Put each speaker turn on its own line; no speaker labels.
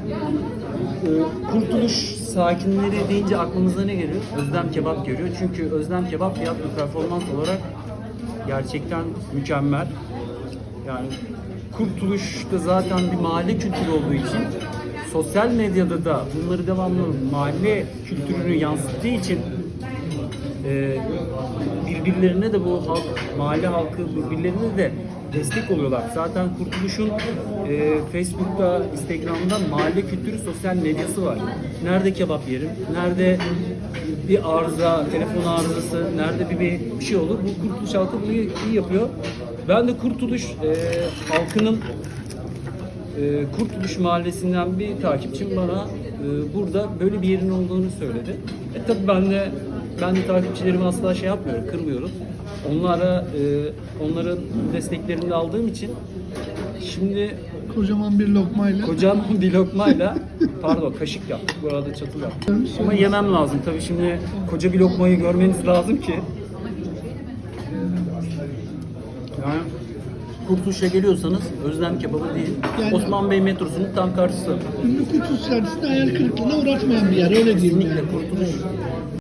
Ee, Kurtuluş sakinleri deyince aklımıza ne geliyor? Özlem kebap geliyor. Çünkü Özlem kebap fiyat ve performans olarak gerçekten mükemmel. Yani Kurtuluş'ta zaten bir mahalle kültürü olduğu için sosyal medyada da bunları devamlı mahalle kültürünü yansıttığı için e, birbirlerine de bu halk, mahalle halkı birbirlerine de destek oluyorlar. Zaten Kurtuluş'un e, Facebook'ta, Instagram'da mahalle kültürü sosyal medyası var. Nerede kebap yerim, nerede bir arıza, telefon arızası, nerede bir, bir, şey olur. Bu Kurtuluş halkı bunu iyi yapıyor. Ben de Kurtuluş e, halkının e, Kurtuluş Mahallesi'nden bir takipçim bana e, burada böyle bir yerin olduğunu söyledi. E tabii ben de ben de takipçilerimi asla şey yapmıyorum, kırmıyorum. Onlara e, onların desteklerini de aldığım için şimdi
Kocaman bir lokmayla.
kocaman bir lokmayla pardon kaşık yaptık bu arada çatal yaptık. Ama yemem lazım tabii şimdi koca bir lokmayı görmeniz lazım ki. Yani Kurtuluş'a geliyorsanız Özlem Kebabı değil.
Yani-
Osman Bey metrosunun tam karşısı.
Ünlü Kurtuluş Çarşısı'nda hayal kırıklığına uğratmayan bir yer öyle diyeyim.
Kesinlikle
yani.
Kurtuluş